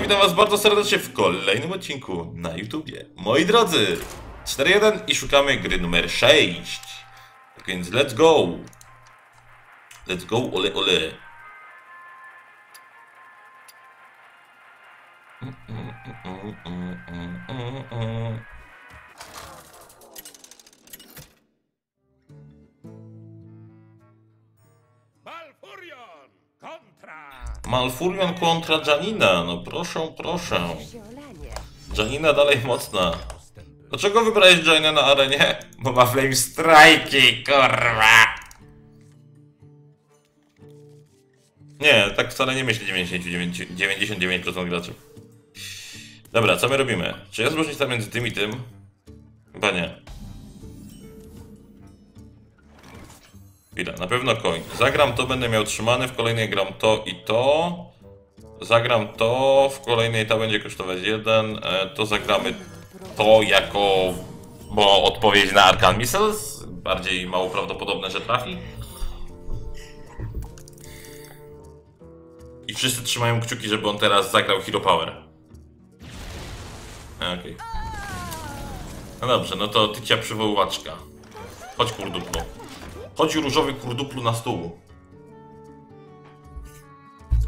witam was bardzo serdecznie w kolejnym odcinku na YouTubie. Moi drodzy, 4.1 i szukamy gry numer 6. Tak więc let's go! Let's go, ole ole. Malfurion Malfurion kontra Janina, no proszę, proszę. Janina dalej mocna. Dlaczego wybrałeś Janina na arenie? Bo ma flame strajki, kurwa! Nie, tak wcale nie myśli 99, 99% graczy. Dobra, co my robimy? Czy jest różnica między tym i tym? Chyba nie. Chwila, na pewno coin. Zagram to, będę miał trzymany, w kolejnej gram to i to. Zagram to, w kolejnej ta będzie kosztować jeden. E, to zagramy to jako... Bo odpowiedź na Arcan Missiles. Bardziej mało prawdopodobne, że trafi. I wszyscy trzymają kciuki, żeby on teraz zagrał Hero Power. E, Okej. No dobrze, no to tycia przywoływaczka. Chodź kurduplu. Chodź różowy kurduplu na stół.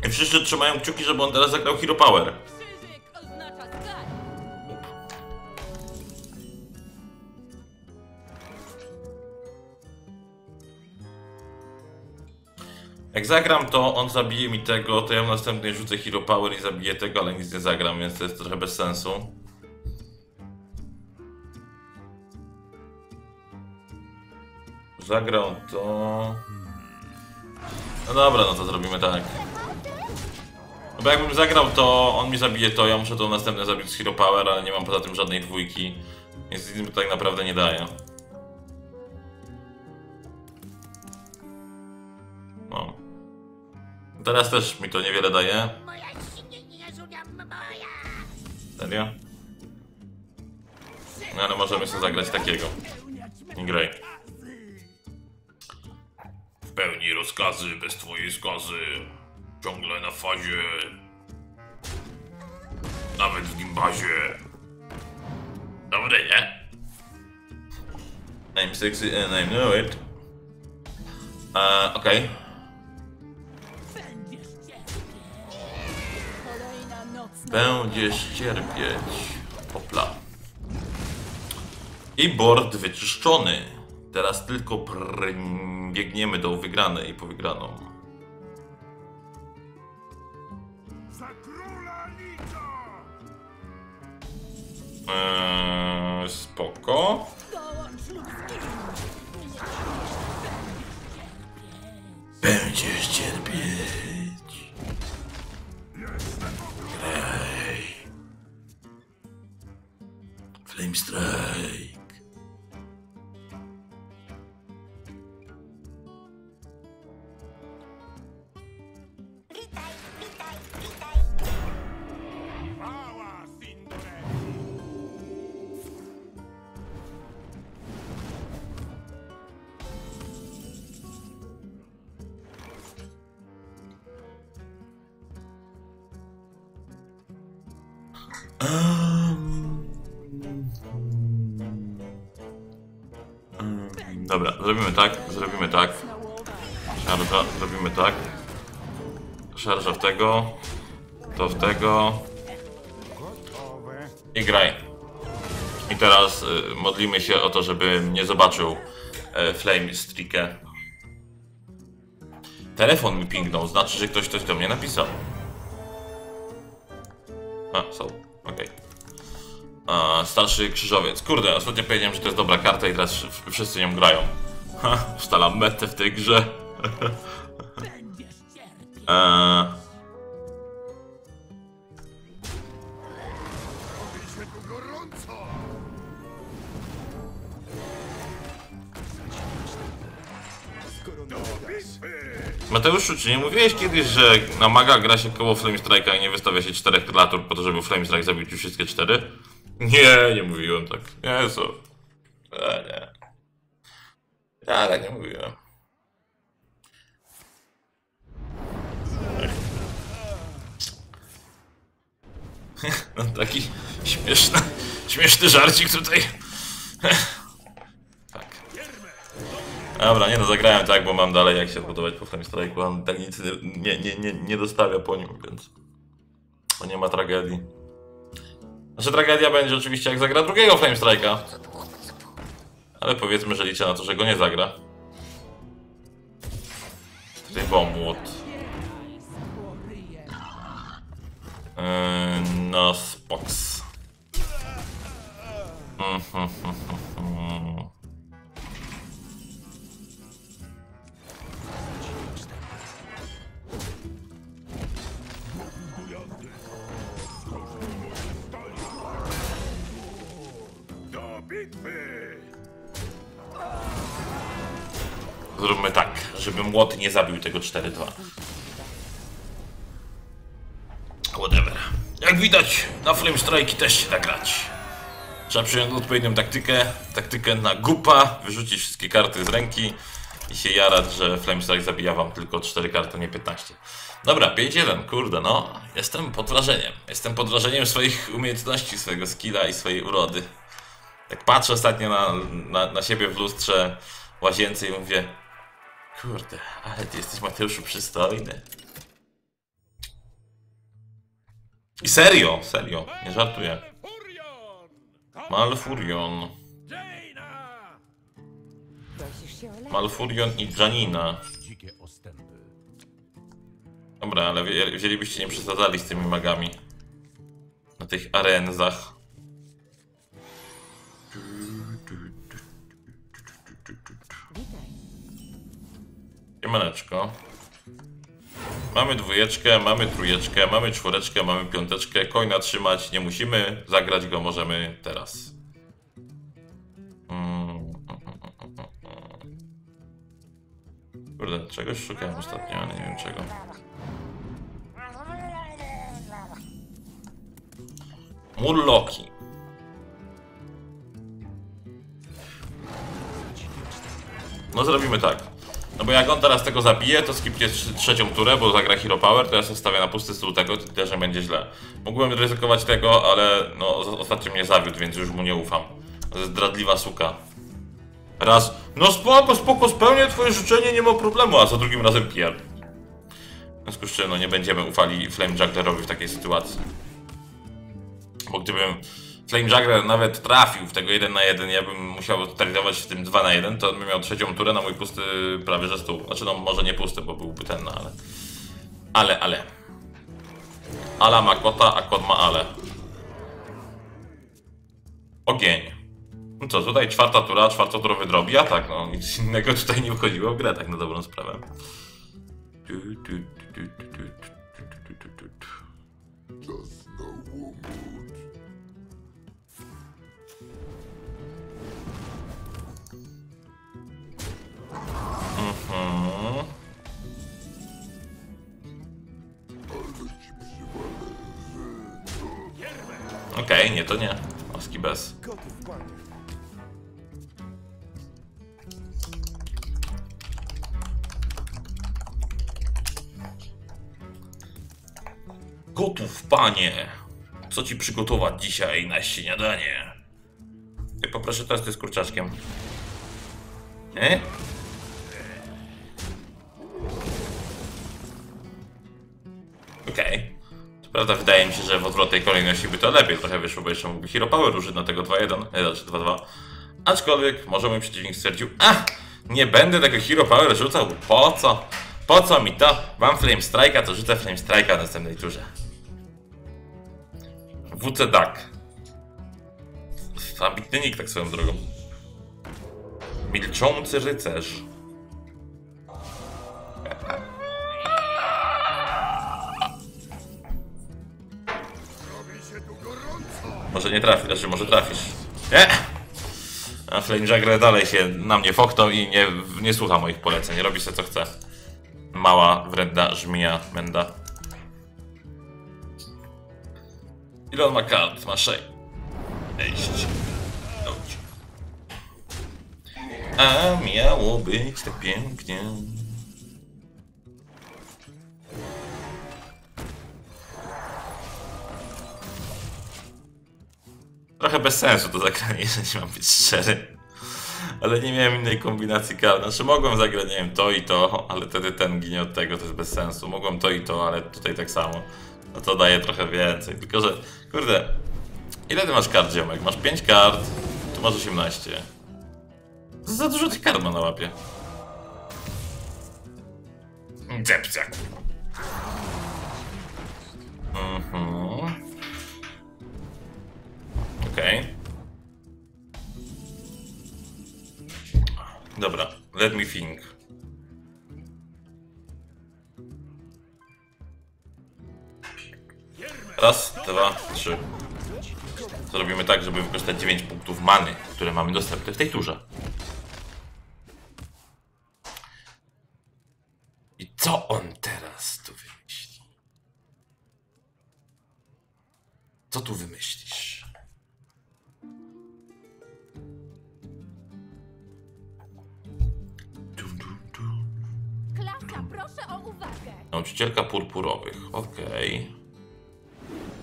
I wszyscy trzymają kciuki, żeby on teraz zagrał Hero Power. Jak zagram to, on zabije mi tego, to ja następnie rzucę Hero Power i zabiję tego, ale nic nie zagram, więc to jest trochę bez sensu. Zagrał to... No dobra, no to zrobimy tak. No bo jakbym zagrał to, on mi zabije to, ja muszę to następne zabić z Hero Power, ale nie mam poza tym żadnej dwójki. Nic mi to tak naprawdę nie daje. No. Teraz też mi to niewiele daje. Serio? No ale możemy sobie zagrać takiego. Nie graj. Pełni rozkazy, bez twojej skazy. Ciągle na fazie. Nawet w gimbazie. Dobre, nie? I'm sexy and I know it. Eee, okej. Nocna Będziesz cierpieć. Hopla. I board wyczyszczony. Teraz tylko prr- biegniemy do wygranej po wygraną. za króla Licza! Eee, spoko. Będziesz cierpieć. Ej. Flame Strike. Dobra, zrobimy tak, zrobimy tak. Szarża, zrobimy tak. Szarża w tego, to w tego i graj. I teraz y, modlimy się o to, żeby nie zobaczył e, Flame Streakę. Telefon mi pingnął, znaczy, że ktoś coś do mnie napisał. A, są, okej. A, Starszy krzyżowiec. Kurde, ostatnio powiedziałem, że to jest dobra karta i teraz wszyscy nią grają. Ha, ustalam metę w tej grze. Eee! Mateuszu, czy nie mówiłeś kiedyś, że na maga gra się koło Flame Strike'a i nie wystawia się czterech kreatur po to, żeby Flame Strike zabił ci wszystkie cztery? Nie, nie mówiłem tak. Jezu. E, nie. Tak nie mówiłem. No taki śmieszny, śmieszny żarcik tutaj. Tak. Dobra, nie no, zagrałem tak, bo mam dalej jak się zbudować po Flame on tak nic nie, nie, nie, nie dostawia po nim, więc to nie ma tragedii. Znaczy tragedia będzie oczywiście jak zagra drugiego Flame Strike'a. Ale powiedzmy, że liczę na to, że go nie zagra. Rybomłot. Yy, no, spoks. Mhm, mhm, mhm. Żeby młot nie zabił tego 4-2. Whatever. Jak widać, na Flame Strike też się da grać. Trzeba przyjąć odpowiednią taktykę, taktykę na gupa, wyrzucić wszystkie karty z ręki i się jarać, że Flame Strike zabija wam tylko 4 karty, nie 15. Dobra, 5-1, kurde no, jestem pod wrażeniem. Jestem pod wrażeniem swoich umiejętności, swojego skilla i swojej urody. Tak patrzę ostatnio na, na, na siebie w lustrze łazience i mówię Kurde, ale ty jesteś Mateuszu przystojny. I serio, serio, nie żartuję. Furion! Malfurion! Malfurion i Janina. Dobra, ale wzięlibyście nie przesadzali z tymi magami. Na tych arenzach. Siemaneczko. Mamy dwójeczkę, mamy trójeczkę, mamy czwóreczkę, mamy piąteczkę. Coina trzymać nie musimy, zagrać go możemy teraz. Kurde, czegoś szukałem ostatnio, ale nie wiem czego. Murloki. No zrobimy tak. No bo jak on teraz tego zabije, to skipnie trz- trzecią turę, bo zagra Hero Power, to ja sobie stawię na pusty stół tego, też nie będzie źle. Mógłbym ryzykować tego, ale no ostatnio mnie zawiódł, więc już mu nie ufam. Zdradliwa suka. Raz, no spoko, spoko, spełnię twoje życzenie, nie ma problemu, a za drugim razem pier. W związku z czym no nie będziemy ufali Flame Jugglerowi w takiej sytuacji. Bo gdybym Flame Juggler nawet trafił w tego 1 na 1, ja bym musiał tradować w tym 2 na 1, to on by miał trzecią turę na mój pusty prawie że stół. Znaczy no może nie pusty, bo byłby ten, no ale... Ale, ale. Ala ma kota, a kot ma ale. Ogień. No co, tutaj czwarta tura, czwartoturowy drobi, a tak, no nic innego tutaj nie wchodziło w grę, tak na dobrą sprawę. Okej, nie to nie. Oski bez. Gotów, panie. Co ci przygotować dzisiaj na śniadanie? Ja poproszę testy z kurczaczkiem. Nie? Prawda wydaje mi się, że w odwrotnej kolejności by to lepiej trochę wyszło, bo jeszcze mógłby Hero Power użyć na tego 2-1, e, znaczy 2-2. Aczkolwiek może mój przeciwnik stwierdził, a nie będę tego Hero Power rzucał, po co? Po co mi to? Mam Flame Strike'a, to rzucę Flame Strike'a w następnej turze. WC Duck. Ambitny nick, tak swoją drogą. Milczący rycerz. Może nie trafi, znaczy może trafisz. Nie! A Flame Jagger dalej się na mnie foktał i nie, nie słucha moich poleceń. Robi sobie co chce. Mała, wredna żmija menda. Ile on ma kart? Ma 6. Iść. Chodź. A miało być tak pięknie. Trochę bez sensu to zagranie, jeżeli mam być szczery. Ale nie miałem innej kombinacji kart. Znaczy mogłem zagrać, nie wiem, to i to, ale wtedy ten ginie od tego, to jest bez sensu. Mogłem to i to, ale tutaj tak samo. No to daje trochę więcej. Tylko, że, kurde, ile ty masz kart, ziomek? Masz 5 kart, tu masz 18. Za dużo tych kart ma na łapie. Dzepciak. Mhm. Okej. Dobra, let me think. Raz, dwa, trzy. Zrobimy tak, żeby wykorzystać 9 punktów many, które mamy dostępne w tej turze. I co on teraz tu wymyśli? Co tu wymyślisz? Proszę o uwagę. Nauczycielka purpurowych, okej.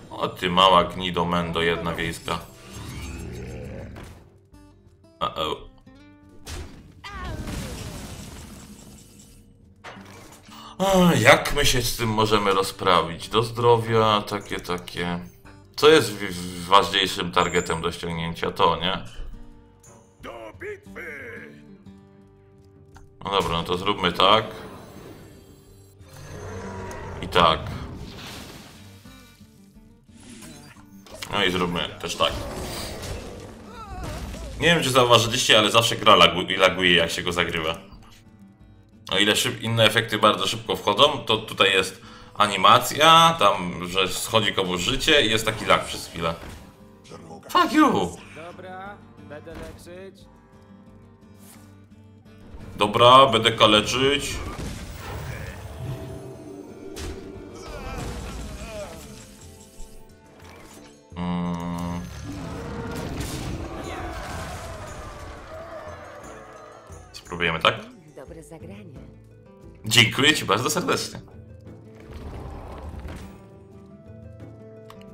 O ty mała gnido mendo, jedna wiejska. Uh -oh. A, jak my się z tym możemy rozprawić? Do zdrowia, takie, takie. Co jest ważniejszym targetem do ściągnięcia? To, nie? Do bitwy! No dobra, no to zróbmy tak. I tak. No i zróbmy też tak. Nie wiem, czy zauważyliście, ale zawsze gra lagu- laguje, jak się go zagrywa. O ile szyb- inne efekty bardzo szybko wchodzą, to tutaj jest animacja, tam, że schodzi komuś życie i jest taki lag przez chwilę. Fuck you! Dobra, będę leczyć. Dobra, będę kaleczyć. Dziękuję Ci bardzo serdecznie.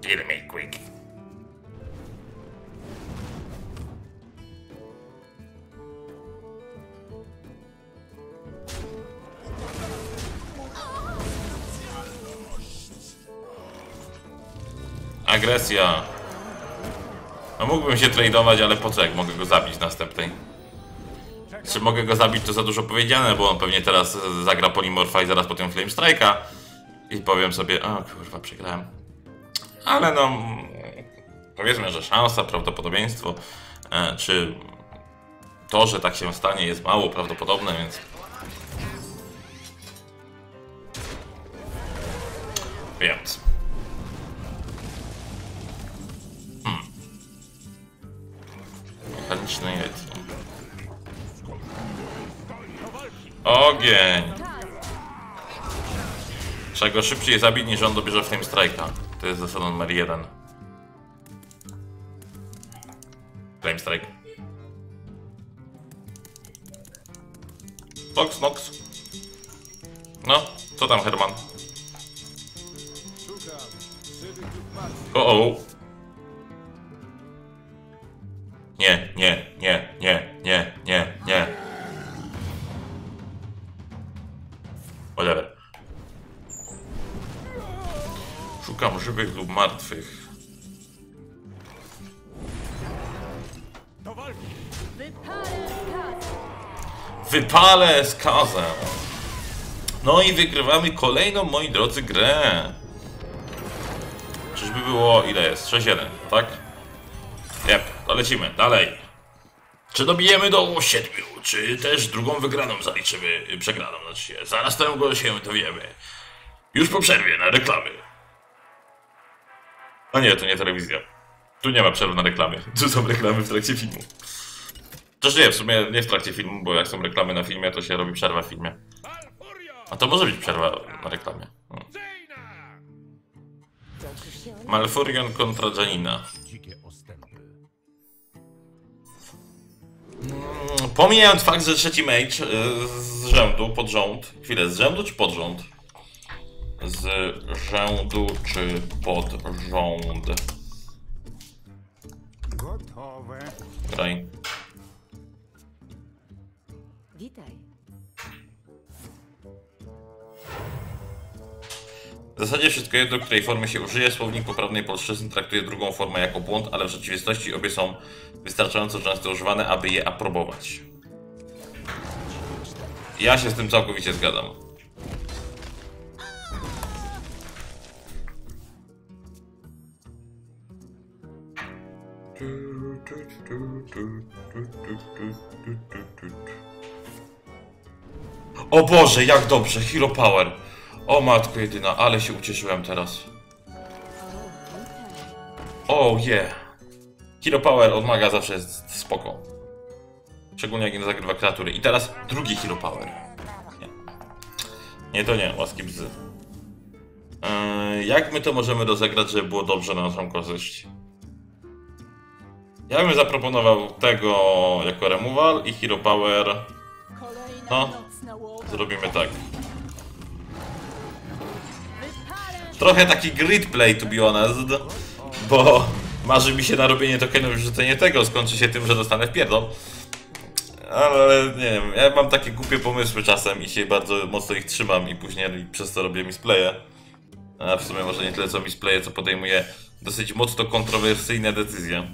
Kill me quick. Agresja. No mógłbym się tradeować, ale po co jak mogę go zabić następnej? Czy mogę go zabić, to za dużo powiedziane, bo on pewnie teraz zagra Polymorpha i zaraz potem Flame Strike'a. I powiem sobie, o kurwa, przegrałem. Ale no, powiedzmy, że szansa, prawdopodobieństwo, e, czy to, że tak się stanie jest mało prawdopodobne, więc... Więc... Hmm. Mechaniczne Yeti. Ogień! Trzeba go szybciej zabić niż on dobierze Flame Strike'a. To jest zasada numer jeden. Flame Strike. Nox, Nox. Whatever. Szukam żywych lub martwych. Wypalę. Wypalę skazę. No i wygrywamy kolejną, moi drodzy, grę. Czyżby było, ile jest? 6-1, tak? Jep, lecimy, dalej. Czy dobijemy do 7, czy też drugą wygraną zaliczymy, y, przegraną, znaczy się. Zaraz tego się dowiemy. Już po przerwie na reklamy. A nie, to nie telewizja. Tu nie ma przerwy na reklamy. Tu są reklamy w trakcie filmu. Też nie, w sumie nie w trakcie filmu, bo jak są reklamy na filmie, to się robi przerwa w filmie. A to może być przerwa na reklamie. Hmm. Malfurion kontra Janina. Pomijając fakt, że trzeci mage y, z rzędu, pod rząd. Chwilę, z rzędu czy pod rząd? Z rzędu czy pod rząd? Gotowe. Graj. Witaj. W zasadzie wszystko jedno, której formy się użyje. Słownik poprawnej polszczyzny traktuje drugą formę jako błąd, ale w rzeczywistości obie są wystarczająco często używane, aby je aprobować. Ja się z tym całkowicie zgadzam. O Boże, jak dobrze, Hero Power. O matko jedyna, ale się ucieszyłem teraz. O yeah. Hero Power od maga zawsze jest spoko. Szczególnie jak nie zagrywa kreatury. I teraz drugi Hero Power. Nie, nie to nie, łaski bzy. Yy, jak my to możemy rozegrać, żeby było dobrze na naszą korzyść? Ja bym zaproponował tego jako removal i Hero Power No. zrobimy tak. Trochę taki grid play to be honest, bo marzy mi się na robienie tokenów i wrzucenie tego, skończy się tym, że dostanę w pierdol. Ale nie wiem, ja mam takie głupie pomysły czasem i się bardzo mocno ich trzymam i później przez to robię misplaye. A w sumie może nie tyle co misplaye, co podejmuję dosyć mocno kontrowersyjne decyzje.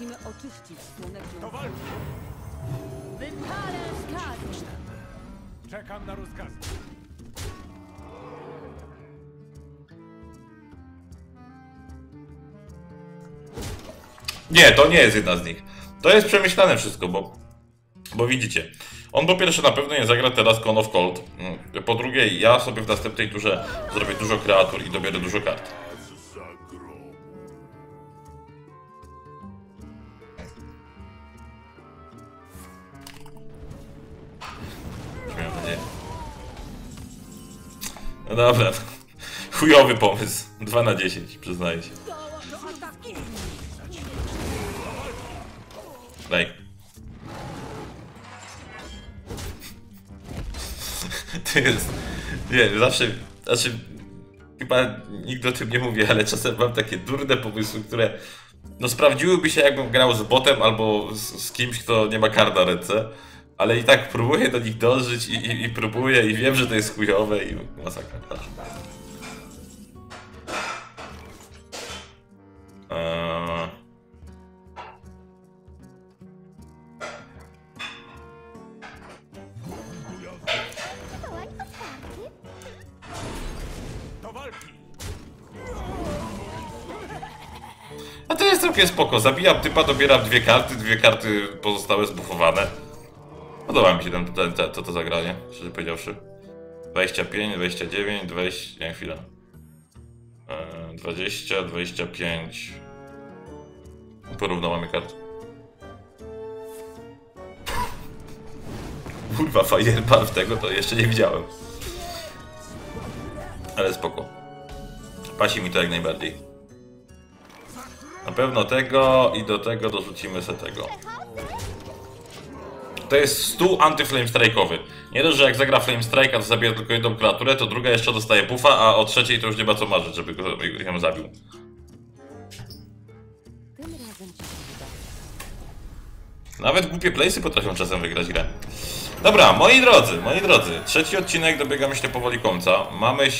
Musimy oczyścić słoneczną Do walki. Wypalę. Czekam na rozkazy. Nie, to nie jest jedna z nich. To jest przemyślane wszystko, bo, bo widzicie. On po pierwsze na pewno nie zagra teraz Con of Cold. Mm, Po drugie, ja sobie w następnej turze zrobię dużo kreatur i dobiorę dużo kart. No dobra. Chujowy pomysł. 2 na 10, przyznaję się. Daj. To jest. Nie zawsze. Znaczy. Chyba nigdy o tym nie mówię, ale czasem mam takie durne pomysły, które. No sprawdziłyby się jakbym grał z botem albo z, z kimś, kto nie ma kar na ręce. Ale i tak próbuję do nich dążyć i, i, i próbuję i wiem, że to jest chujowe i masakra. Eee... A to jest całkiem spoko. Zabijam typa, dobieram dwie karty, dwie karty pozostałe zbufowane. Podoba mi się ten, ten, ten, to, to zagranie, szczerze powiedziawszy. 25, 29, 20... nie, chwila. Eee, 20, 25... Porówno mamy kart. Kurwa, Fireball w tego to jeszcze nie widziałem. Ale spoko. Pasi mi to jak najbardziej. Na pewno tego i do tego dorzucimy se tego. To jest stół anty-flame strike'owy. Nie dość, że jak zagra flame strike'a to zabija tylko jedną kreaturę, to druga jeszcze dostaje buffa, a o trzeciej to już nie ma co marzyć, żeby go ją zabił. Nawet głupie playsy potrafią czasem wygrać grę. Dobra, moi drodzy, moi drodzy, trzeci odcinek dobiega myślę powoli końca. Mamy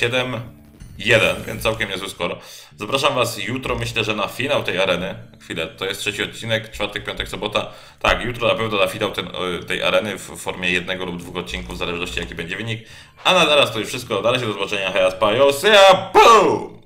7-1, więc całkiem niezły skoro. Zapraszam was jutro, myślę, że na finał tej areny. Chwilę, to jest trzeci odcinek, czwartek, piątek, sobota. Tak, jutro na pewno na finał ten, y, tej areny w formie jednego lub dwóch odcinków, w zależności jaki będzie wynik. A na teraz to już wszystko, na razie do zobaczenia, hej, spajo, see ya, boom!